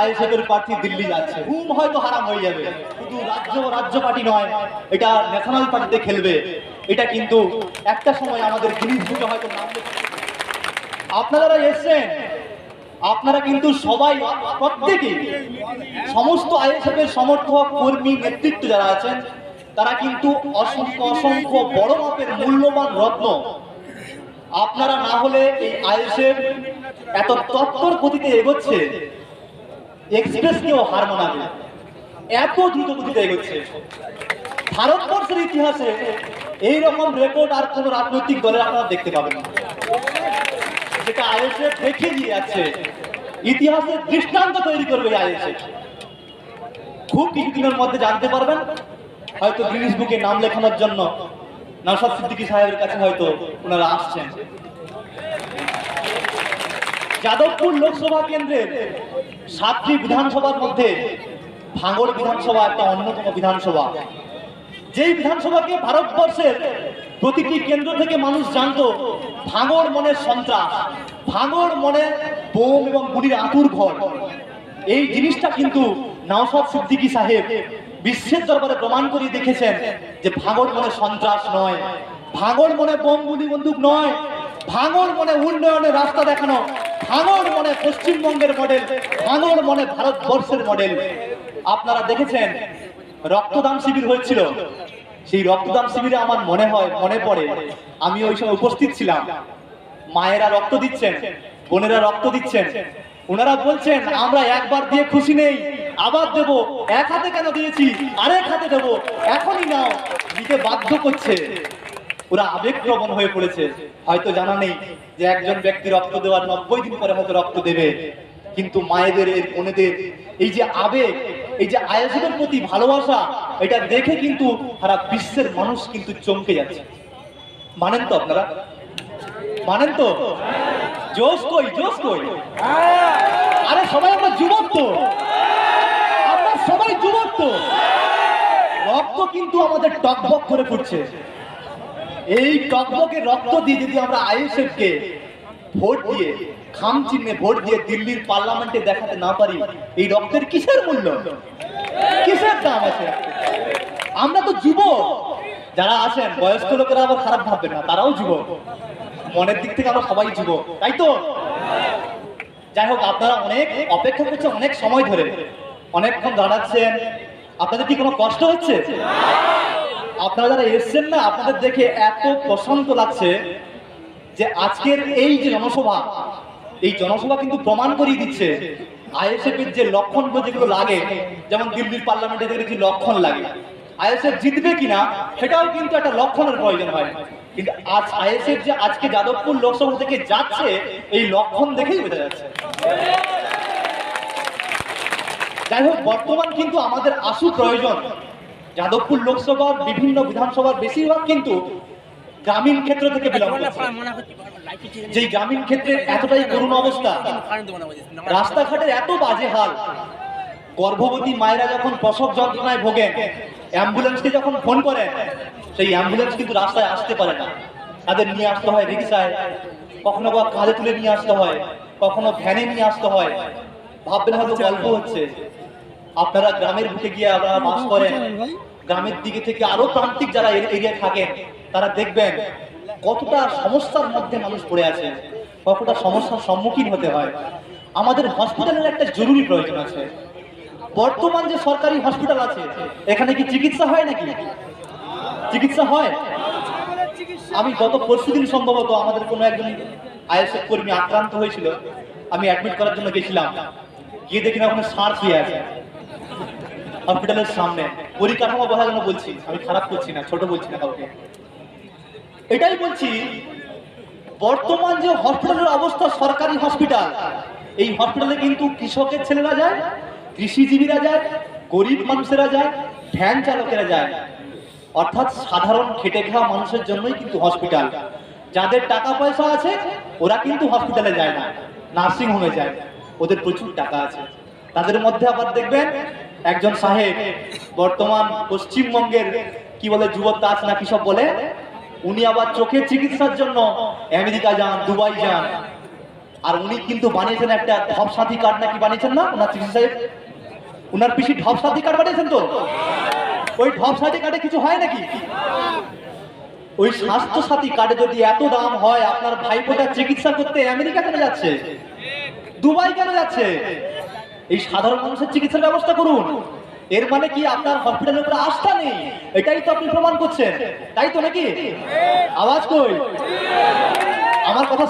আইএসএফের রাজ্য রাজ্য পার্টি নয়, এটা ন্যাশনাল পার্টিতে খেলবে। এটা কিন্তু একটা সময় আমাদের আপনারা এসছেন, আপনারা কিন্তু সবাই প্রত্যেকে সমস্ত আইএসএফ এর সমর্থক, কর্মী, নেতৃত্ব যারা আছেন, তারা কিন্তু অসংখ্য অসংখ্য বড় মাপের মূল্যবান রত্ন আপনারা না হলে এই আইএসএফ এত তত্তর গতিতে এগোচ্ছে এক্সপ্রেসকেও হার মানাবে এত দ্রুত গতিতে এগোচ্ছে। ভারতবর্ষের ইতিহাসে এই রকম রেকর্ড আর কোনো রাজনৈতিক দলের আপনারা দেখতে পাবেন যেটা আইএসএফ দিয়ে যাচ্ছে। ইতিহাসের দৃষ্টান্ত তৈরি করবে আইএসএফ। খুব কিছুদিনের মধ্যে জানতে পারবেন, হয়তো গিনিস বুকে নাম লেখানোর জন্য নওশাদ সিদ্দিকী সাহেবের কাছে হয়তো ওনারা আসছেন। যাদবপুর লোকসভা কেন্দ্রের সাতটি বিধানসভার মধ্যে ভাঙড় বিধানসভা একটা অন্যতম বিধানসভা। যেই বিধানসভাকে ভারতবর্ষের প্রতিটি কেন্দ্র থেকে মানুষ জানতো, ভাঙড় মনে সন্ত্রাস, ভাঙড় মনে বোম এবং গুলির আতুর ঘর। এই জিনিসটা কিন্তু নওশাদ সিদ্দিকী সাহেব বিশ্বের দরবারে প্রমাণ করে দেখেছেন যে ভাঙড় মনে সন্ত্রাস নয়, ভাঙড় মনে বোম, গুলি, বন্দুক নয়, ভাঙড় মনে উন্নয়নের রাস্তা দেখানো ভাঙড় মনে পশ্চিমবঙ্গের মডেল ভাঙর মনে ভারতবর্ষের মডেল আপনারা দেখেছেন, রক্তদান শিবির হয়েছিল। সেই রক্তদান শিবিরে আমার মনে হয়, মনে পড়ে, আমি ওই সময় উপস্থিত ছিলাম। মায়েরা রক্ত দিচ্ছেন, বোনেরা রক্ত দিচ্ছেন। ওনারা বলছেন, আমরা একবার দিয়ে খুশি নেই, আবার দেব। এক হাতে কেন দিয়েছি? আরেক হাতে দেব। এখনই নাও। দিতে বাধ্য করছে। ওরা আবেগপ্রবণ হয়ে পড়েছে। হয়তো জানা নেই যে একজন ব্যক্তি রক্ত দেওয়ার নব্বই দিন পরে হয়তো রক্ত দেবে। কিন্তু মায়েদের, এর বোনেদের, এই যে আবেগ, এই যে আয়োজনের প্রতি ভালোবাসা, এটা দেখে কিন্তু সারা বিশ্বের মানুষ কিন্তু চমকে যাচ্ছে। মানেন তো আপনারা? মানেন তো? জোশ কই জোশ কই? আরে সবাই আমরা যুবক তো। আমরা সবাই যুবক তো। রক্ত কিন্তু আমাদের টকবক করে ফুটছে। এই টকবকে রক্ত দিয়ে যদি আমরা আইএসএফ কে ভোট দিয়ে খাম চিহ্নে ভোট দিয়ে দিল্লির পার্লামেন্টে দেখাতে না পারি, এই রক্তের কিসের মূল্য? কিসের দাম আছে? আমরা তো যুবক যারা আছেন বয়স্ক লোকেরা আবার খারাপ ভাববে না, তারাও যুবক মনের দিক থেকে আমরা সবাই যুবক তাই তো? যাই হোক, আপনারা অনেক অপেক্ষা করছেন, অনেক সময় ধরে। অনেকক্ষণ দাঁড়াচ্ছেন। আপনাদের কি কোনো কষ্ট হচ্ছে? আপনারা যারা এসছেন না, আপনাদের দেখে এত প্রশান্ত লাগছে যে আজকের এই যে জনসভা, এই জনসভা কিন্তু প্রমাণ করিয়ে দিচ্ছে আইএসএফ এর যে লক্ষণ যেগুলো লাগে, যেমন দিল্লির পার্লামেন্টে দেখেছি লক্ষণ লাগে। আইএসএফ জিতবে কিনা, সেটাও কিন্তু একটা লক্ষণের প্রয়োজন হয়। কিন্তু আজ আইএসএফ যে আজকে যাদবপুর লোকসভা থেকে যাচ্ছে, এই লক্ষণ দেখেই বোঝা যাচ্ছে। যাই হোক, বর্তমান কিন্তু আমাদের আশু প্রয়োজন। যাদবপুর লোকসভা বিভিন্ন বিধানসভার বেশিরভাগ কিন্তু গ্রামীণ ক্ষেত্র থেকে করছে যেই গ্রামীণ ক্ষেত্রের এতটাই করুণ অবস্থা রাস্তাঘাটের এত বাজে হাল গর্ভবতী মায়েরা যখন প্রসব যন্ত্রণায় ভোগেন অ্যাম্বুলেন্সকে যখন ফোন করেন সেই অ্যাম্বুলেন্স কিন্তু রাস্তায় আসতে পারে না। তাদের নিয়ে আসতে হয় রিক্সায় কখনো বা কাঁধে তুলে নিয়ে আসতে হয় কখনো ভ্যানে নিয়ে আসতে হয়। ভাববেন হয়তো গল্প হচ্ছে। আপনারা গ্রামের বুকে গিয়ে আপনারা বাস করেন গ্রামের দিকে থেকে আরও প্রান্তিক যারা এরিয়ায় থাকেন তারা দেখবেন কতটা সমস্যার মধ্যে মানুষ পড়ে আছে কতটা সমস্যার সম্মুখীন হতে হয়। আমাদের হসপিটালের একটা জরুরি প্রয়োজন আছে। বর্তমান যে সরকারি হসপিটাল আছে এখানে কি চিকিৎসা হয় নাকি? চিকিৎসা হয়? আমি গত পরশু দিন সম্ভবত আমাদের কোনো একজন আইএসএফ কর্মী আক্রান্ত হয়েছিল। আমি অ্যাডমিট করার জন্য গেছিলাম। গিয়ে দেখি না ওখানে সার শুয়ে আছে। হসপিটালের সামনে পরিকাঠামো বলার জন্য বলছি। আমি খারাপ করছি না, ছোট বলছি না কাউকে। এটাই বলছি, বর্তমান যে হসপিটালের অবস্থা সরকারি হসপিটাল এই হসপিটালে কিন্তু কৃষকের ছেলেরা যায়, কৃষিজীবীরা যায়, গরিব মানুষেরা যায়, ভ্যান চালকেরা যায়। অর্থাৎ সাধারণ খেটে খাওয়া মানুষের জন্যই কিন্তু হসপিটাল যাদের টাকা পয়সা আছে, ওরা কিন্তু হসপিটালে যায় না নার্সিং হোমে যায়। ওদের প্রচুর টাকা আছে। তাদের মধ্যে আবার দেখবেন একজন সাহেব, বর্তমান পশ্চিমবঙ্গের কি বলে যুবক দাস না কি সব বলে, উনি আবার চোখের চিকিৎসার জন্য আমেরিকা যান, দুবাই যান। আর উনি কিন্তু বানিয়েছেন একটা ঢপ সাথী কার্ড নাকি বানিয়েছেন না, ওনার চিকিৎসা সাহেব? ওনার পিসি ঢপ সাথী কার্ড বানিয়েছেন তো? ওই ঢপ সাথী কার্ডে কিছু হয় নাকি? ওই স্বাস্থ্য সাথী কার্ডে যদি এত দাম হয়, আপনার ভাইপোটার চিকিৎসা করতে আমেরিকা কেন যাচ্ছে? দুবাই কেন যাচ্ছে? এই সাধারণ মানুষের চিকিৎসার ব্যবস্থা করুন। এর মানে কি আপনার হসপিটালের উপরে আস্থা নেই? এটাই তো আপনি প্রমাণ করছেন। তাই তো নাকি? আওয়াজ কই? আমার কথা